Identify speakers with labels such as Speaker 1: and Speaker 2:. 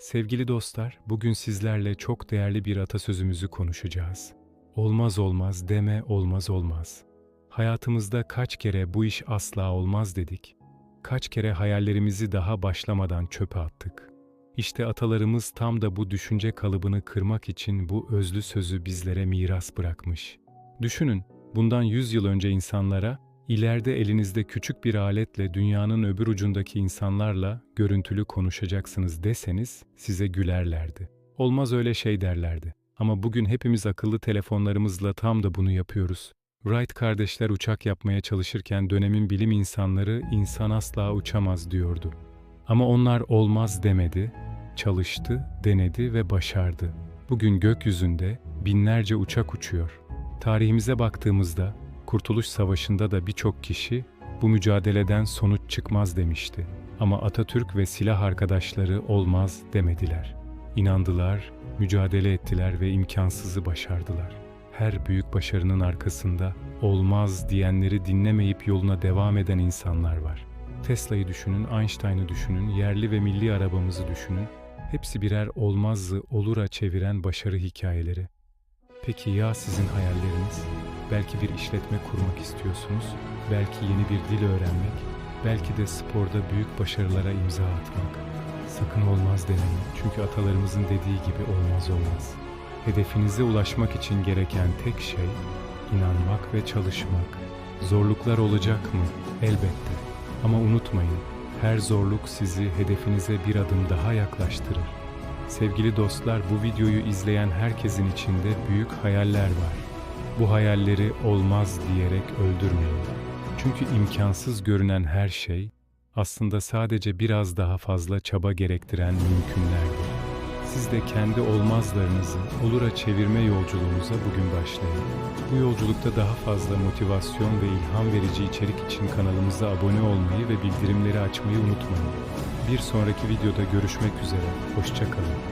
Speaker 1: Sevgili dostlar, bugün sizlerle çok değerli bir atasözümüzü konuşacağız. Olmaz olmaz deme olmaz olmaz. Hayatımızda kaç kere bu iş asla olmaz dedik. Kaç kere hayallerimizi daha başlamadan çöpe attık. İşte atalarımız tam da bu düşünce kalıbını kırmak için bu özlü sözü bizlere miras bırakmış. Düşünün, bundan 100 yıl önce insanlara İleride elinizde küçük bir aletle dünyanın öbür ucundaki insanlarla görüntülü konuşacaksınız deseniz size gülerlerdi. Olmaz öyle şey derlerdi. Ama bugün hepimiz akıllı telefonlarımızla tam da bunu yapıyoruz. Wright kardeşler uçak yapmaya çalışırken dönemin bilim insanları insan asla uçamaz diyordu. Ama onlar olmaz demedi, çalıştı, denedi ve başardı. Bugün gökyüzünde binlerce uçak uçuyor. Tarihimize baktığımızda Kurtuluş Savaşı'nda da birçok kişi bu mücadeleden sonuç çıkmaz demişti. Ama Atatürk ve silah arkadaşları olmaz demediler. İnandılar, mücadele ettiler ve imkansızı başardılar. Her büyük başarının arkasında olmaz diyenleri dinlemeyip yoluna devam eden insanlar var. Tesla'yı düşünün, Einstein'ı düşünün, yerli ve milli arabamızı düşünün. Hepsi birer olmazı olura çeviren başarı hikayeleri. Peki ya sizin hayalleriniz? Belki bir işletme kurmak istiyorsunuz, belki yeni bir dil öğrenmek, belki de sporda büyük başarılara imza atmak. Sakın olmaz demeyin çünkü atalarımızın dediği gibi olmaz olmaz. Hedefinize ulaşmak için gereken tek şey inanmak ve çalışmak. Zorluklar olacak mı? Elbette. Ama unutmayın, her zorluk sizi hedefinize bir adım daha yaklaştırır. Sevgili dostlar, bu videoyu izleyen herkesin içinde büyük hayaller var. Bu hayalleri olmaz diyerek öldürmeyin. Çünkü imkansız görünen her şey aslında sadece biraz daha fazla çaba gerektiren mümkünlerdir. Siz de kendi olmazlarınızı olura çevirme yolculuğunuza bugün başlayın. Bu yolculukta daha fazla motivasyon ve ilham verici içerik için kanalımıza abone olmayı ve bildirimleri açmayı unutmayın. Bir sonraki videoda görüşmek üzere. Hoşçakalın.